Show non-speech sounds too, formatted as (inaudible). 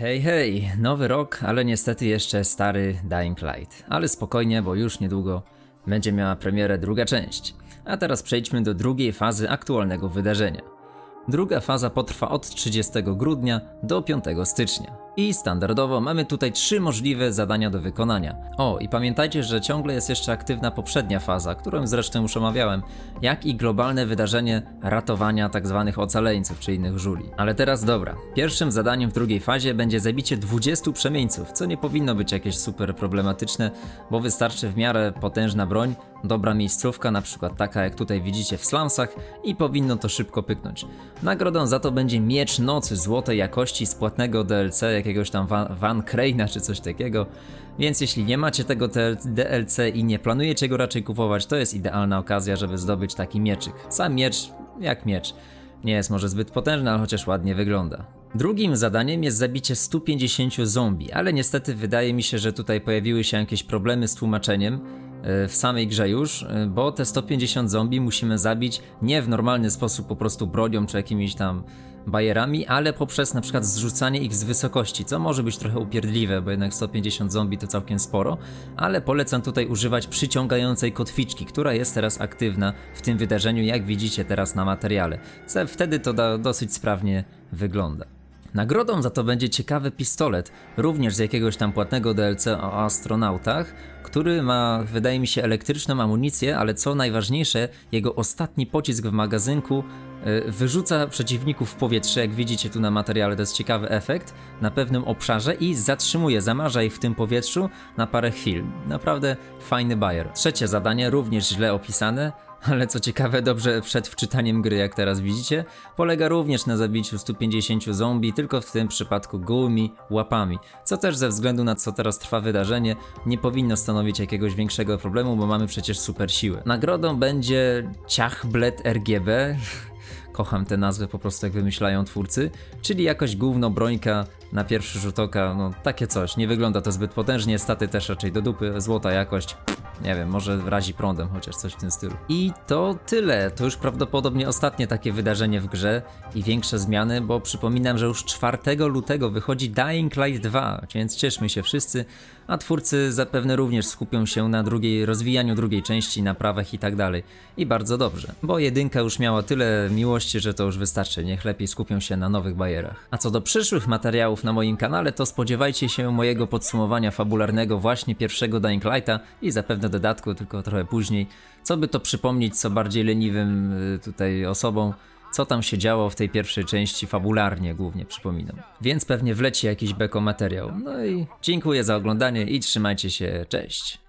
Hej, hej, nowy rok, ale niestety jeszcze stary Dying Light. Ale spokojnie, bo już niedługo będzie miała premierę druga część. A teraz przejdźmy do drugiej fazy aktualnego wydarzenia. Druga faza potrwa od 30 grudnia do 5 stycznia. I standardowo mamy tutaj trzy możliwe zadania do wykonania. O, i pamiętajcie, że ciągle jest jeszcze aktywna poprzednia faza, którą zresztą już omawiałem, jak i globalne wydarzenie ratowania tzw. ocaleńców czy innych żuli. Ale teraz dobra. Pierwszym zadaniem w drugiej fazie będzie zabicie 20 przemieńców, co nie powinno być jakieś super problematyczne, bo wystarczy w miarę potężna broń, dobra miejscówka, na przykład taka jak tutaj widzicie w slumsach i powinno to szybko pyknąć. Nagrodą za to będzie miecz nocy złotej jakości z płatnego DLC, jakiegoś tam Van, Van czy coś takiego. Więc jeśli nie macie tego DLC i nie planujecie go raczej kupować, to jest idealna okazja, żeby zdobyć taki mieczyk. Sam miecz, jak miecz. Nie jest może zbyt potężny, ale chociaż ładnie wygląda. Drugim zadaniem jest zabicie 150 zombie, ale niestety wydaje mi się, że tutaj pojawiły się jakieś problemy z tłumaczeniem w samej grze już, e, bo te 150 zombie musimy zabić nie w normalny sposób, po prostu bronią czy jakimiś tam bajerami, ale poprzez na przykład zrzucanie ich z wysokości, co może być trochę upierdliwe, bo jednak 150 zombie to całkiem sporo, ale polecam tutaj używać przyciągającej kotwiczki, która jest teraz aktywna w tym wydarzeniu, jak widzicie teraz na materiale. Co wtedy to dosyć sprawnie wygląda. Nagrodą za to będzie ciekawy pistolet, również z jakiegoś tam płatnego DLC o astronautach, który ma, wydaje mi się, elektryczną amunicję, ale co najważniejsze, jego ostatni pocisk w magazynku y, wyrzuca przeciwników w powietrze, jak widzicie tu na materiale, to jest ciekawy efekt, na pewnym obszarze i zatrzymuje, zamarza ich w tym powietrzu na parę chwil. Naprawdę fajny bajer. Trzecie zadanie, również źle opisane, ale co ciekawe, dobrze przed wczytaniem gry, jak teraz widzicie, polega również na zabiciu 150 zombie, tylko w tym przypadku gołymi łapami. Co też ze względu na co teraz trwa wydarzenie, nie powinno stanowić jakiegoś większego problemu, bo mamy przecież super siłę. Nagrodą będzie Ciachblet RGB. (laughs) Kocham te nazwy po prostu jak wymyślają twórcy, czyli jakoś gówno brońka na pierwszy rzut oka, no takie coś. Nie wygląda to zbyt potężnie, staty też raczej do dupy, złota jakość. Nie wiem, może razi prądem, chociaż coś w tym stylu. I to tyle. To już prawdopodobnie ostatnie takie wydarzenie w grze i większe zmiany, bo przypominam, że już 4 lutego wychodzi Dying Light 2, więc cieszmy się wszyscy, a twórcy zapewne również skupią się na drugiej, rozwijaniu drugiej części, naprawach i tak dalej. I bardzo dobrze, bo jedynka już miała tyle miłości, że to już wystarczy, niech lepiej skupią się na nowych bajerach. A co do przyszłych materiałów na moim kanale, to spodziewajcie się mojego podsumowania fabularnego właśnie pierwszego Dying Lighta i zapewne dodatku, tylko trochę później, co by to przypomnieć co bardziej leniwym y, tutaj osobom, co tam się działo w tej pierwszej części fabularnie głównie przypominam. Więc pewnie wleci jakiś beko materiał. No i dziękuję za oglądanie i trzymajcie się, cześć.